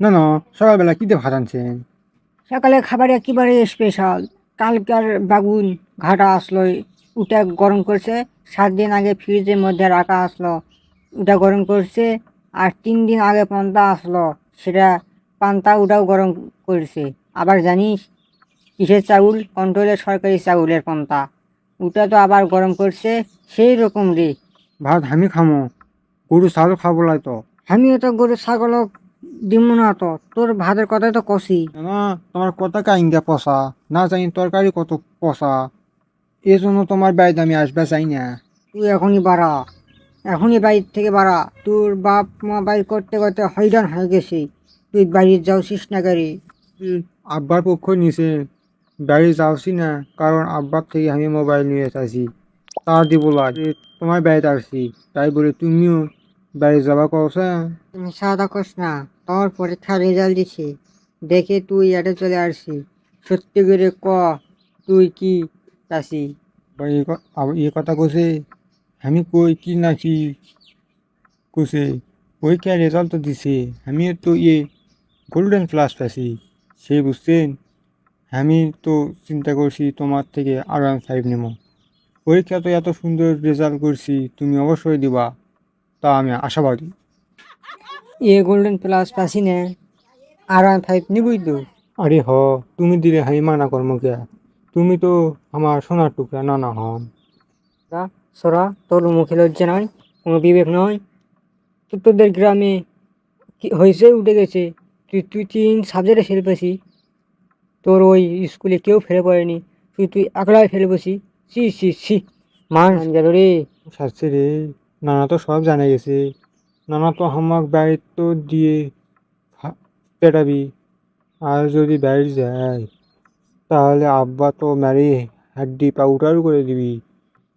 না না সকালবেলা কী দিয়ে ভাত আনছেন? সকালে খাবারে একেবারে স্পেশাল কালকার বাগুন ঘাটা আসলো ওটা গরম করছে। সাত দিন আগে ফ্রিজের মধ্যে রাখা আসলো ওটা গরম করছে। আর তিন দিন আগে পান্তা আসলো সেটা পান্তা ওটাও গরম করছে। আবার জানিস কিসের চাউল? কন্ট্রোলের সরকারি চাউলের পান্তা। ওটা তো আবার গরম করছে সেই রকম রে। ভাত আমি খামো গরু চাল খাব তো। আমিও তো গরু ছাগল দিব না তো তোর ভাতের কথাই তো কষি না তোমার কত কাইঙ্গা পচা না জানি তরকারি কত পচা। এই জন্য তোমার বাড়িতে আমি আসবে চাই না। তুই এখনই বাড়া এখনই বাড়ির থেকে বাড়া। তোর বাপ মা বাড়ি করতে করতে হয়রান হয়ে গেছে তুই বাড়ি যাওছিস না গাড়ি আব্বার পক্ষ নিছে বাড়ি যাওছি না কারণ আব্বার থেকে আমি মোবাইল নিয়ে আসি তার দিব লাগে তোমার বাড়িতে আসছি। তাই বলে তুমিও বাড়ি যাবা কওছে তুমি সাদা কস না তোর পরীক্ষার রেজাল্ট দিছে। দেখে তুই এটা চলে আসছি। সত্যি করে ক, তুই কি চাষি এই কথা কছে আমি কই কি না কি কছে পরীক্ষা রেজাল্ট তো দিছে আমি তো ইয়ে গোল্ডেন প্লাস পাইছি। সে বুঝছেন, আমি তো চিন্তা করছি তোমার থেকে আর ওয়ান ফাইভ নেব। পরীক্ষা তো এত সুন্দর রেজাল্ট করছি, তুমি অবশ্যই দিবা। তা আমি আশাবাদী। এ গোল্ডেন প্লাস পাসি না আর ওয়ান ফাইভ নিবই তো। আরে হ তুমি দিলে আমি মানা কর্ম কে? তুমি তো আমার সোনার টুকরা না না হন সরা তোর মুখে লজ্জা নয় কোনো বিবেক নয় তো তোদের গ্রামে কি হয়েছে উঠে গেছে। তুই তুই তিন সাবজেক্টে ফেলে পেছি তোর ওই স্কুলে কেউ ফেলে পড়েনি তুই তুই একলাই ফেলে বসি। সি সি সি মান গেল রে। সারছে রে নানা তো সব জানা গেছে। নানা তো আমাক বাড়ির তো দিয়ে খা- পেটাবি। আর যদি বাড়ি যায় তাহলে আব্বা তো মারি হাড্ডি পাউডার করে দিবি।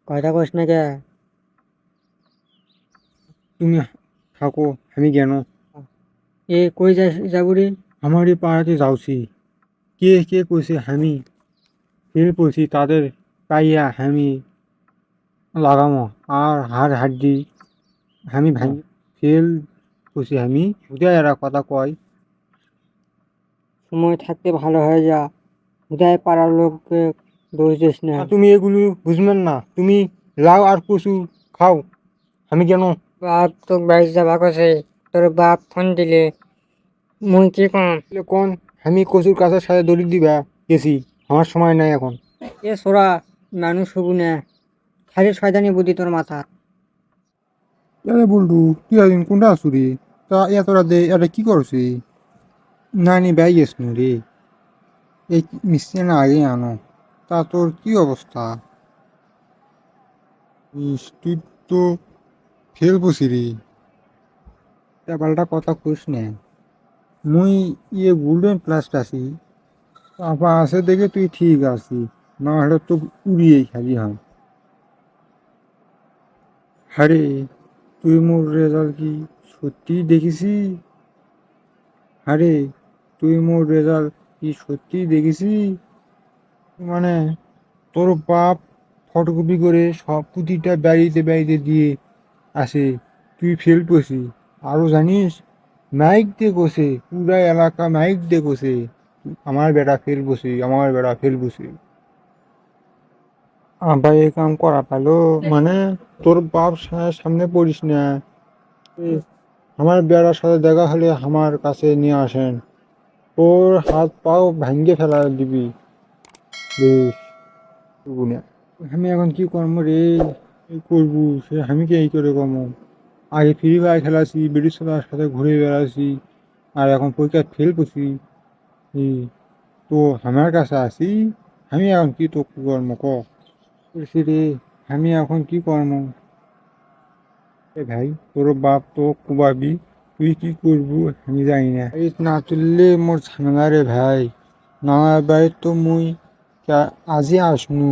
কথা কস না কে? তুমি থাকো আমি কেন? এ কই যাস যাব রে আমার এই পাড়াতে যাওছি। কে কে কইছে আমি? ফেল পড়ছি তাদের পাইয়া আমি লাগামো আর হাড় হাড্ডি আমি ভাঙি ফেল পড়ছি আমি। বুঝাই এরা কথা কয়। সময় থাকতে ভালো হয়ে যা। উদয় পাড়ার লোককে দোষ দিস না। তুমি এগুলো বুঝবেন না। তুমি লাউ আর কচু খাও। আমি কেন? বাপ তো বাড়ি যাবা কছে তোর বাপ ফোন দিলে। মুই কি কম? কোন? আমি কচুর কাছের সাথে দড়ি দিবা গেছি। আমার সময় নাই এখন। এ সোরা মানুষ হবু না। খালি শয়তানি বুদ্ধি তোর মাথা আরে বলটু তুই একদিন কোনটা আসুরি তা এত রাতে এটা কি করছি না নি ব্যাগ গেছিল রে। এই মিষ্টি না আগে আনো। তা তোর কি অবস্থা? তুই তো ফেল বসি রে। তা পাল্টা কথা কইস না। মুই ইয়ে গোল্ডেন প্লাস্ট আছি। তারপর আছে দেখে তুই ঠিক আছি। না হলে তো উড়িয়েই খালি হয় আরে তুই মোর রেজাল্ট কি সত্যি দেখেছি আরে, তুই মোর রেজাল্ট কি সত্যি দেখেছি মানে তোর বাপ ফটোকপি করে সব প্রতিটা বাড়িতে বাড়িতে দিয়ে আসে। তুই ফেল করছি আরও জানিস? মাইক দিয়ে কষে, পুরা এলাকা মাইক দিয়ে কষে। আমার বেটা ফেল বসে আমার বেটা ফেল বসে আবার এই কাম করা পেল মানে তোর বাপ সামনে পড়িস না। আমার বেড়ার সাথে দেখা হলে আমার কাছে নিয়ে আসেন। ওর হাত পাও ভাঙ্গে ফেলা দিবি। বেশ। আমি এখন কি করব রে? করব? সে আমি কি এই করে কর্ম আগে ফ্রি ফায়ার খেলাছি বেডির সাথে ঘুরে বেড়াছি আর এখন পরীক্ষা ফেল করছি। তো আমার কাছে আসি। আমি এখন কি তো কর্ম ক বলছি রে। আমি এখন কি কর্ম এ ভাই, তোর বাপ তো কুবাবি, তুই কি করব আমি জানি না। এই না তুললে মোর ঝামেলা রে ভাই। নানার বাড়ির তো মুই আজই আসনু।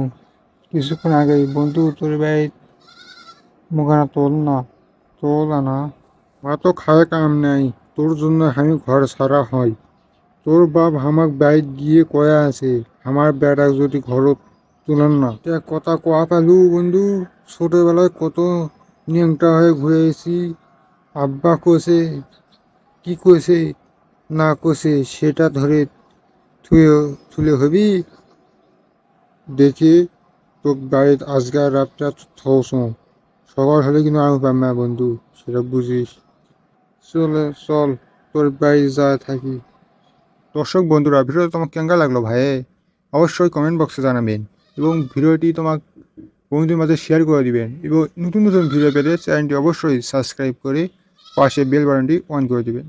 কিছুক্ষণ আগে বন্ধু তোর বাড়ি মোখানা তোল না তোল না মা তো খায় কাম নাই, তোর জন্য আমি ঘর ছাড়া হয়। তোর বাপ আমাক বাইক গিয়ে কয়া আছে, আমার বেড়া যদি ঘরত তুলেন না। কথা কোয়া পেলু বন্ধু, ছোটবেলায় কত নিয়মটা হয়ে ঘুরে এসি আব্বা কষে কি কষে না কষে সেটা ধরে থুয়ে, তুলে হবি? দেখি, তোর বাড়ির আজকাল রাতটা থস সকাল হলে কিন্তু আমি পাম না বন্ধু, সেটা বুঝিস। চলে, চল, তোর বাড়ি যা থাকি। দর্শক বন্ধুরা, ভিডিওটা তোমার কেঙ্গা লাগল ভাই? অবশ্যই কমেন্ট বক্সে জানাবেন। এবং ভিডিওটি তোমার বন্ধুদের মাঝে শেয়ার করে দিবেন এবং নতুন নতুন ভিডিও পেতে চ্যানেলটি অবশ্যই সাবস্ক্রাইব করে পাশে বেল বাটনটি অন করে দিবেন